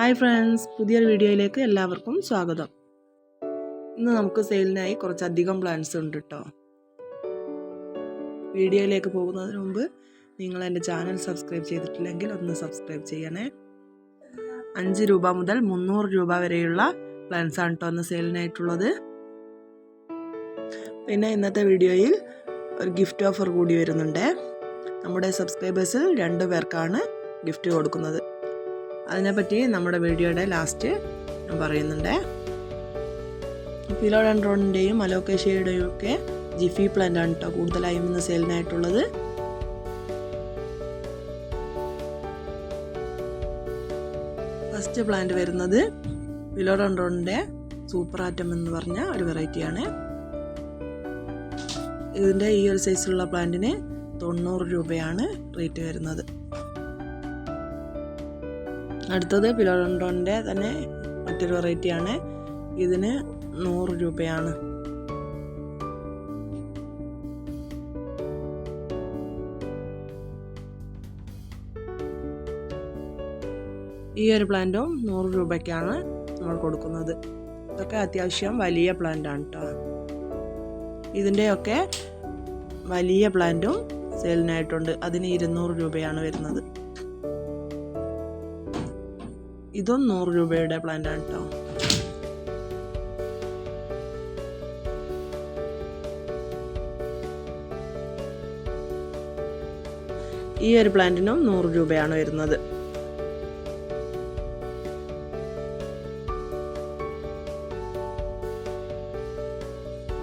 Hi friends പുതിയൊരു വീഡിയോയിലേക്ക് എല്ലാവർക്കും സ്വാഗതം. ഇന്ന് നമുക്ക് സെയിലിനായി കുറച്ചധികം പ്ലാൻസ് ഉണ്ട് കേട്ടോ വീഡിയോയിലേക്ക് പോകുന്നതിന് മുമ്പ് നിങ്ങൾ എന്റെ ചാനൽ സബ്സ്ക്രൈബ് ചെയ്തിട്ടില്ലെങ്കിൽ ഒന്ന് സബ്സ്ക്രൈബ് ചെയ്യണേ. അഞ്ച് രൂപ മുതൽ മുന്നൂറ് രൂപ വരെയുള്ള പ്ലാൻസ് ആണ് കേട്ടോ ഒന്ന് സെയിലിനായിട്ടുള്ളത്. പിന്നെ ഇന്നത്തെ വീഡിയോയിൽ ഒരു ഗിഫ്റ്റ് ഓഫർ കൂടി വരുന്നുണ്ട്. നമ്മുടെ സബ്സ്ക്രൈബേഴ്സിൽ രണ്ട് പേർക്കാണ് ഗിഫ്റ്റ് കൊടുക്കുന്നത്. അതിനെപ്പറ്റി നമ്മുടെ വീഡിയോയുടെ ലാസ്റ്റ് ഞാൻ പറയുന്നുണ്ട്. ഫിലോഡൻഡ്രോണിന്റെയും അലോക്കേഷ്യയുടെയും ഒക്കെ ജിഫി പ്ലാന്റ് ആണ് കേട്ടോ കൂടുതലായും ഇന്ന് സെയിലിനായിട്ടുള്ളത്. ഫസ്റ്റ് പ്ലാന്റ് വരുന്നത് ഫിലോഡൻഡ്രോണിന്റെ സൂപ്പർ ആറ്റം എന്ന് പറഞ്ഞ ഒരു വെറൈറ്റിയാണ് ഇതിന്റെ ഈ ഒരു സൈസിലുള്ള പ്ലാന്റിന് തൊണ്ണൂറ് രൂപയാണ് റേറ്റ് വരുന്നത്. അടുത്തത് പിലോണ്ടോന്റെ തന്നെ മറ്റൊരു വെറൈറ്റിയാണ്. ഇതിന് നൂറ് രൂപയാണ്. ഈ ഒരു പ്ലാന്റും നൂറ് രൂപയ്ക്കാണ് നമ്മൾ കൊടുക്കുന്നത്. ഇതൊക്കെ അത്യാവശ്യം വലിയ പ്ലാന്റാണ് കേട്ടോ ഇതിന്റെയൊക്കെ വലിയ പ്ലാന്റും സെയിലിനായിട്ടുണ്ട്. അതിന് ഇരുന്നൂറ് രൂപയാണ് വരുന്നത്. ഇതും നൂറ് രൂപയുടെ പ്ലാന്റ് ആണ് കേട്ടോ ഈ ഒരു പ്ലാന്റിനും നൂറ് രൂപയാണ് വരുന്നത്.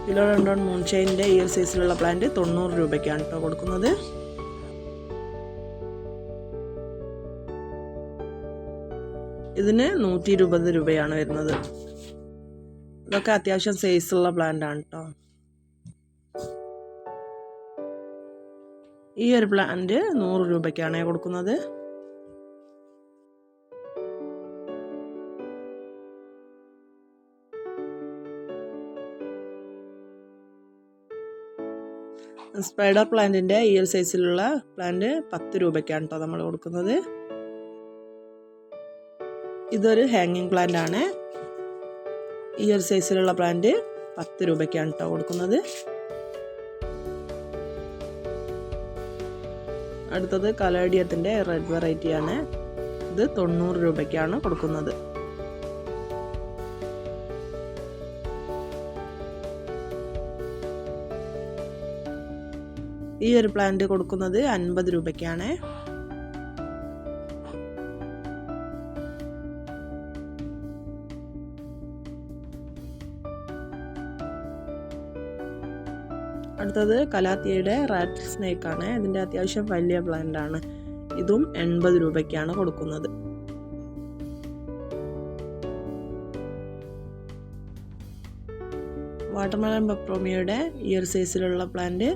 കിലോ രണ്ടോൺ മൂൺഷൈന്റെ ഈ ഒരു സൈസിലുള്ള പ്ലാന്റ് തൊണ്ണൂറ് രൂപയ്ക്കാണ് കേട്ടോ കൊടുക്കുന്നത്. ഇതിന് നൂറ്റി ഇരുപത് രൂപയാണ് വരുന്നത്. ഇതൊക്കെ അത്യാവശ്യം സൈസുള്ള പ്ലാന്റ് ആണ് കേട്ടോ ഈ ഒരു പ്ലാന്റ് നൂറ് രൂപയ്ക്കാണ് കൊടുക്കുന്നത്. സ്പൈഡർ പ്ലാന്റിന്റെ ഈ ഒരു സൈസിലുള്ള പ്ലാന്റ് പത്ത് രൂപയ്ക്കാണ് കേട്ടോ നമ്മൾ കൊടുക്കുന്നത്. ഇതൊരു ഹാങ്ങിങ് പ്ലാന്റ് ആണ്. ഈ ഒരു സൈസിലുള്ള പ്ലാന്റ് പത്ത് രൂപയ്ക്കാണ് കേട്ടോ കൊടുക്കുന്നത്. അടുത്തത് കലേഡിയത്തിന്റെ റെഡ് വെറൈറ്റി ആണ്. ഇത് തൊണ്ണൂറ് രൂപയ്ക്കാണ് കൊടുക്കുന്നത്. ഈ ഒരു പ്ലാന്റ് കൊടുക്കുന്നത് അൻപത് രൂപയ്ക്കാണ്. അടുത്തത് കലാത്തിയയുടെ റാറ്റ് സ്നേക്ക് ആണ്. ഇതിന്റെ അത്യാവശ്യം വലിയ പ്ലാന്റ് ആണ്. ഇതും എൺപത് രൂപയ്ക്കാണ് കൊടുക്കുന്നത്. വാട്ടർമെലൻ ബെപ്രോമിയുടെ ഈ ഒരു സൈസിലുള്ള പ്ലാന്റ്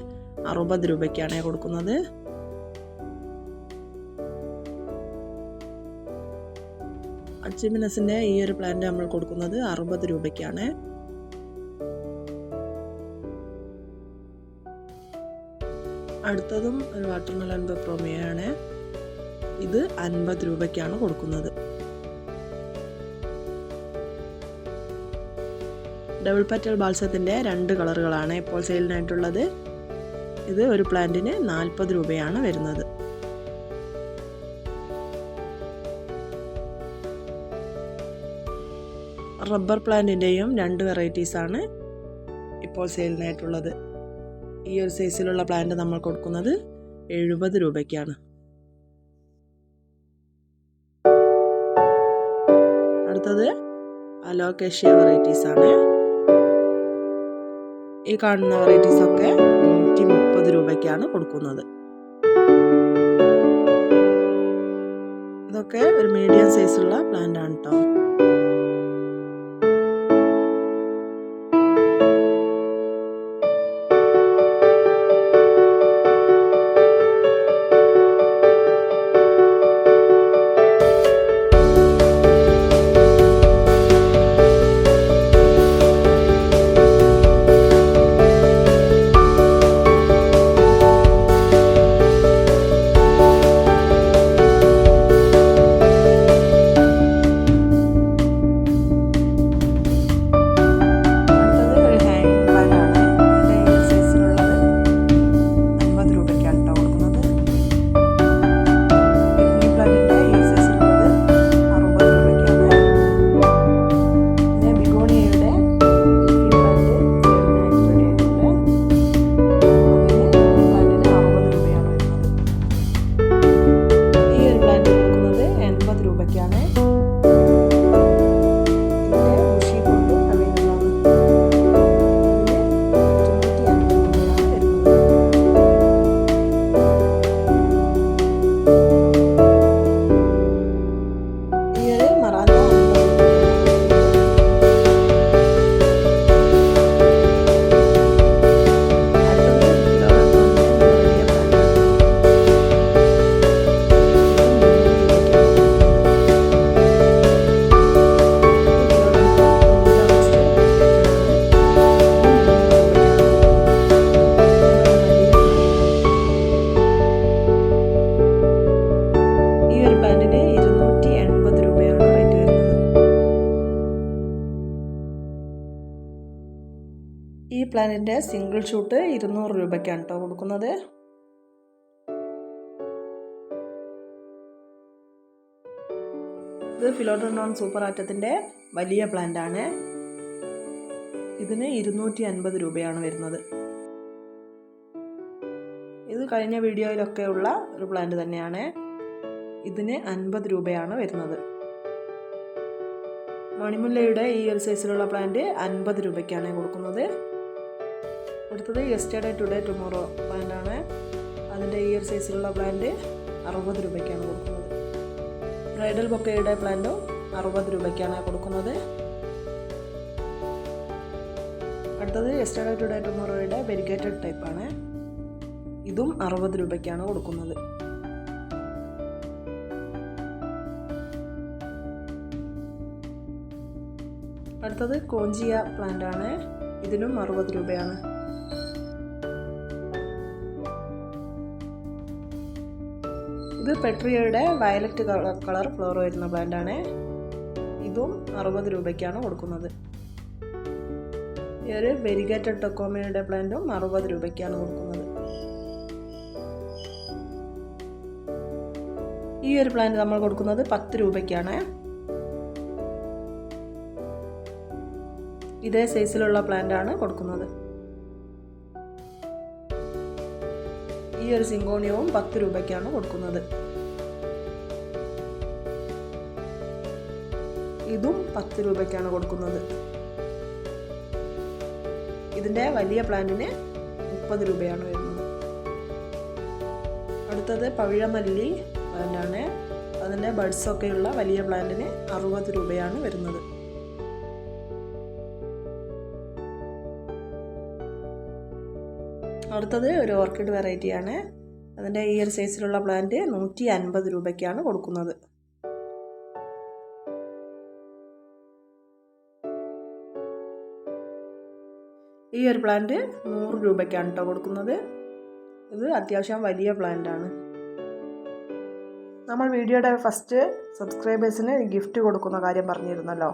അറുപത് രൂപയ്ക്കാണ് കൊടുക്കുന്നത്. അച്ചിമിനസിന്റെ ഈ ഒരു പ്ലാന്റ് നമ്മൾ കൊടുക്കുന്നത് അറുപത് രൂപയ്ക്കാണ്. അടുത്തതും ഒരു വാട്ടർ വാട്ടർമെലൺ പെപ്രോമിയാണ് ഇത് അൻപത് രൂപയ്ക്കാണ് കൊടുക്കുന്നത്. ഡബിൾ പറ്റൽ ബാൽസത്തിന്റെ രണ്ട് കളറുകളാണ് ഇപ്പോൾ സെയിലിനായിട്ടുള്ളത് ഇത് ഒരു പ്ലാന്റിന് നാൽപ്പത് രൂപയാണ് വരുന്നത്. റബ്ബർ പ്ലാന്റിന്റെയും രണ്ട് വെറൈറ്റീസാണ് ഇപ്പോൾ സെയിലിനായിട്ടുള്ളത് ഈ ഒരു സൈസിലുള്ള പ്ലാന്റ് നമ്മൾ കൊടുക്കുന്നത് എഴുപത് രൂപയ്ക്കാണ്. അടുത്തത് അലോക്കേഷ്യ വെറൈറ്റീസ് ആണ്. ഈ കാണുന്ന വെറൈറ്റീസ് ഒക്കെ നൂറ്റി മുപ്പത് രൂപയ്ക്കാണ് കൊടുക്കുന്നത്. ഇതൊക്കെ ഒരു മീഡിയം സൈസുള്ള പ്ലാന്റ് ആണ് കേട്ടോ പ്ലാനിന്റെ സിംഗിൾ ഷൂട്ട് ഇരുന്നൂറ് രൂപയ്ക്കാണ് കേട്ടോ കൊടുക്കുന്നത്. ഇത് ഫിലോഡോൺ സൂപ്പർ ആറ്റത്തിന്റെ വലിയ പ്ലാന്റ് ആണ് ഇതിന് ഇരുന്നൂറ്റി അൻപത് രൂപയാണ് വരുന്നത്. ഇത് കഴിഞ്ഞ വീഡിയോയിലൊക്കെ ഉള്ള ഒരു പ്ലാന്റ് തന്നെയാണ്. ഇതിന് അൻപത് രൂപയാണ് വരുന്നത്. മണിമുല്ലയുടെ ഈ ഒരു സൈസിലുള്ള പ്ലാന്റ് അൻപത് രൂപയ്ക്കാണ് കൊടുക്കുന്നത്. അടുത്തത് യെസ്റ്റർഡേ ടുഡേ ടുമോറോ പ്ലാന്റാണ് അതിന്റെ ഒരു സൈസിലുള്ള പ്ലാന്റ് അറുപത് രൂപയ്ക്കാണ് കൊടുക്കുന്നത്. ബ്രൈഡൽ ബൊക്കയുടെ പ്ലാന്റും അറുപത് രൂപയ്ക്കാണ് കൊടുക്കുന്നത്. അടുത്തത് യെസ്റ്റർഡേ ടുഡേ ടുമോറോയുടെ വെരിഗേറ്റഡ് ടൈപ്പാണ് ഇതും അറുപത് രൂപയ്ക്കാണ് കൊടുക്കുന്നത്. അടുത്തത് കോഞ്ചിയ പ്ലാന്റ് ആണ്. ഇതിനും അറുപത് രൂപയാണ്. പെട്രിയയുടെ വയലറ്റ് കളർ കളർ ഫ്ലോർ വരുന്ന ബ്രാൻഡാണ്. ഇതും അറുപത് രൂപയ്ക്കാണ് കൊടുക്കുന്നത്. ഈ ഒരു വെരിഗേറ്റഡ് ടൊക്കോമയുടെ പ്ലാന്റും അറുപത് രൂപയ്ക്കാണ് കൊടുക്കുന്നത്. ഈ ഒരു പ്ലാന്റ് നമ്മൾ കൊടുക്കുന്നത് പത്ത് രൂപയ്ക്കാണ്. ഇതേ സൈസിലുള്ള പ്ലാന്റ് ആണ് കൊടുക്കുന്നത്. ഒരു സിങ്കോണിയവും പത്ത് രൂപയ്ക്കാണ് കൊടുക്കുന്നത്. ഇതും പത്ത് രൂപയ്ക്കാണ് കൊടുക്കുന്നത്. ഇതിന്റെ വലിയ പ്ലാന്റിന് മുപ്പത് രൂപയാണ് വരുന്നത്. അടുത്തത് പവിഴമല്ലി പ്ലാന്റാണ്. അതിന്റെ ബഡ്സൊക്കെയുള്ള വലിയ പ്ലാന്റിന് അറുപത് രൂപയാണ് വരുന്നത്. അടുത്തത് ഒരു ഓർക്കിഡ് വെറൈറ്റിയാണ്. അതിന്റെ ഒരു സൈസിലുള്ള പ്ലാന്റ് നൂറ്റി അൻപത് രൂപയ്ക്കാണ് കൊടുക്കുന്നത്. ഈ ഒരു പ്ലാന്റ് നൂറ് രൂപയ്ക്കാണ് കേട്ടോ കൊടുക്കുന്നത്. ഇത് അത്യാവശ്യം വലിയ പ്ലാന്റാണ്. നമ്മൾ വീഡിയോയുടെ ഫസ്റ്റ് സബ്സ്ക്രൈബേഴ്സിന് ഗിഫ്റ്റ് കൊടുക്കുന്ന കാര്യം പറഞ്ഞിരുന്നല്ലോ.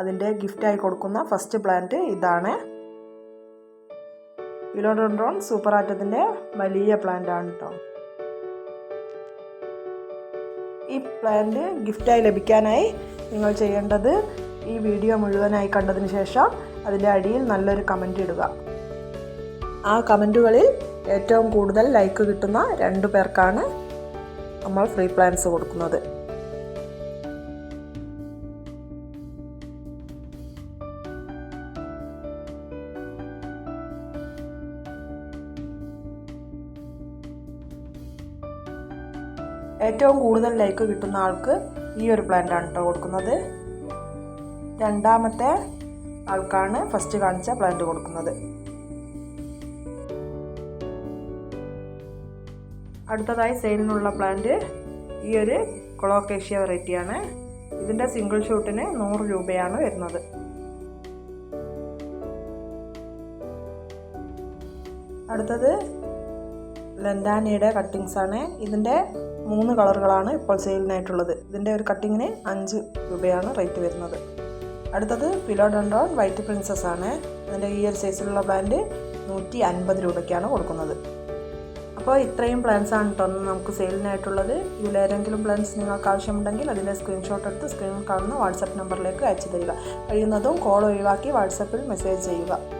അതിന്റെ ഗിഫ്റ്റായി കൊടുക്കുന്ന ഫസ്റ്റ് പ്ലാന്റ് ഇതാണ്. ഫിലോഡോൺഡ്രോൺ സൂപ്പർ ആറ്റത്തിന്റെ വലിയ പ്ലാന്റ് ആണ് കേട്ടോ ഈ പ്ലാന്റ് ഗിഫ്റ്റായി ലഭിക്കാനായി നിങ്ങൾ ചെയ്യേണ്ടത് ഈ വീഡിയോ മുഴുവനായി കണ്ടതിന് ശേഷം അതിന്റെ അടിയിൽ നല്ലൊരു കമന്റ് ഇടുക. ആ കമന്റുകളിൽ ഏറ്റവും കൂടുതൽ ലൈക്ക് കിട്ടുന്ന രണ്ടു പേർക്കാണ് നമ്മൾ ഫ്രീ പ്ലാൻസ് കൊടുക്കുന്നത്. ഏറ്റവും കൂടുതൽ ലൈക്ക് കിട്ടുന്ന ആൾക്ക് ഈ ഒരു പ്ലാന്റ് ആണ് കേട്ടോ കൊടുക്കുന്നത്. രണ്ടാമത്തെ ആൾക്കാണ് ഫസ്റ്റ് കാണിച്ച പ്ലാന്റ് കൊടുക്കുന്നത്. അടുത്തതായി സെയിലിനുള്ള പ്ലാന്റ് ഈ ഒരു കൊളോക്കേഷ്യ വെറൈറ്റിയാണ് ഇതിന്റെ സിംഗിൾ ഷൂട്ടിന് നൂറ് രൂപയാണ് വരുന്നത്. അടുത്തത് ലൻഡാനിയുടെ കട്ടിങ്സ് ആണ്. ഇതിന്റെ മൂന്ന് കളറുകളാണ് ഇപ്പോൾ സെയിലിനായിട്ടുള്ളത് ഇതിന്റെ ഒരു കട്ടിങ്ങിന് അഞ്ച് രൂപയാണ് റേറ്റ് വരുന്നത്. അടുത്തത് ഫിലോഡൻഡോൺ വൈറ്റ് പ്രിൻസസ് ആണ്. അതിന്റെ ഈ ഒരു സൈസിലുള്ള പ്ലാന്റ് നൂറ്റി അൻപത് രൂപയ്ക്കാണ് കൊടുക്കുന്നത്. അപ്പോൾ ഇത്രയും പ്ലാൻസ് ആണ് കേട്ടോ നമുക്ക് സെയിലിനായിട്ടുള്ളത് ഇതിലേതെങ്കിലും പ്ലാൻസ് നിങ്ങൾക്ക് ആവശ്യമുണ്ടെങ്കിൽ അതിന്റെ സ്ക്രീൻഷോട്ട് എടുത്ത് സ്ക്രീനിൽ കാണുന്ന വാട്സപ്പ് നമ്പറിലേക്ക് അയച്ചു തരിക. കഴിയുന്നതും കോൾ ഒഴിവാക്കി വാട്സപ്പിൽ മെസ്സേജ് ചെയ്യുക.